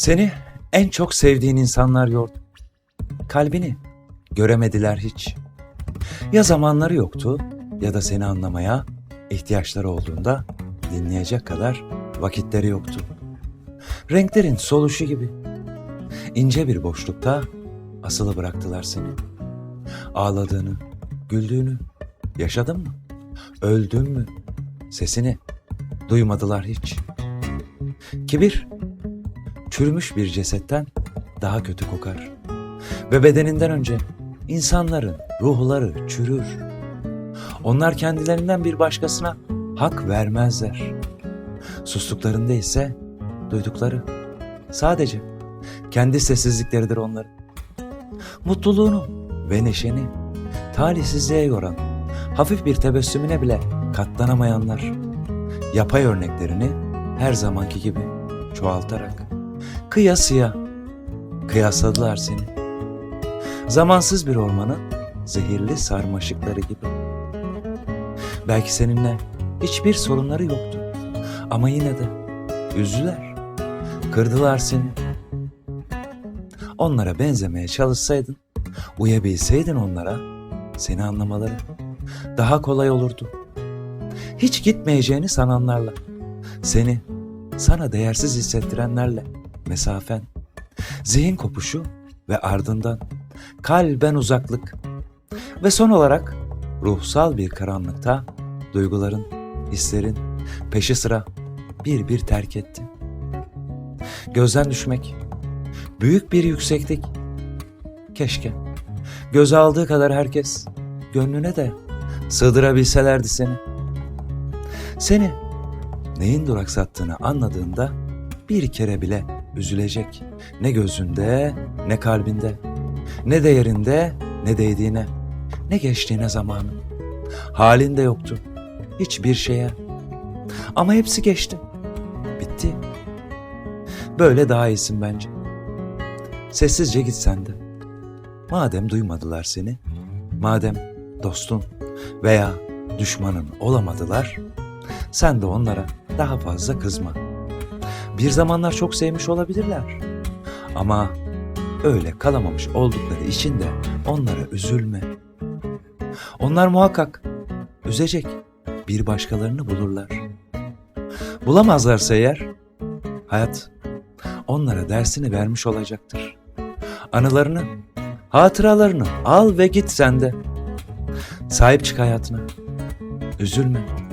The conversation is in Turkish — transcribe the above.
Seni en çok sevdiğin insanlar yordu. Kalbini göremediler hiç. Ya zamanları yoktu ya da seni anlamaya ihtiyaçları olduğunda dinleyecek kadar vakitleri yoktu. Renklerin soluşu gibi. ince bir boşlukta asılı bıraktılar seni. Ağladığını, güldüğünü yaşadın mı? Öldün mü? Sesini duymadılar hiç. Kibir çürümüş bir cesetten daha kötü kokar. Ve bedeninden önce insanların ruhları çürür. Onlar kendilerinden bir başkasına hak vermezler. Sustuklarında ise duydukları sadece kendi sessizlikleridir onların. Mutluluğunu ve neşeni talihsizliğe yoran hafif bir tebessümüne bile katlanamayanlar yapay örneklerini her zamanki gibi çoğaltarak kıyasıya kıyasladılar seni. Zamansız bir ormanın zehirli sarmaşıkları gibi. Belki seninle hiçbir sorunları yoktu ama yine de üzdüler, kırdılar seni. Onlara benzemeye çalışsaydın, uyabilseydin onlara, seni anlamaları daha kolay olurdu. Hiç gitmeyeceğini sananlarla, seni sana değersiz hissettirenlerle mesafen, zihin kopuşu ve ardından kalben uzaklık ve son olarak ruhsal bir karanlıkta duyguların, hislerin peşi sıra bir bir terk etti. Gözden düşmek, büyük bir yükseklik. Keşke göze aldığı kadar herkes gönlüne de sığdırabilselerdi seni. Seni neyin duraksattığını anladığında bir kere bile üzülecek. Ne gözünde, ne kalbinde, ne değerinde, ne değdiğine, ne geçtiğine zamanı. Halinde yoktu. Hiçbir şeye. Ama hepsi geçti. Bitti. Böyle daha iyisin bence. Sessizce git sen de. Madem duymadılar seni, madem dostun veya düşmanın olamadılar, sen de onlara daha fazla kızma. Bir zamanlar çok sevmiş olabilirler. Ama öyle kalamamış oldukları için de onlara üzülme. Onlar muhakkak üzecek bir başkalarını bulurlar. Bulamazlarsa eğer hayat onlara dersini vermiş olacaktır. Anılarını, hatıralarını al ve git sen de. Sahip çık hayatına. Üzülme.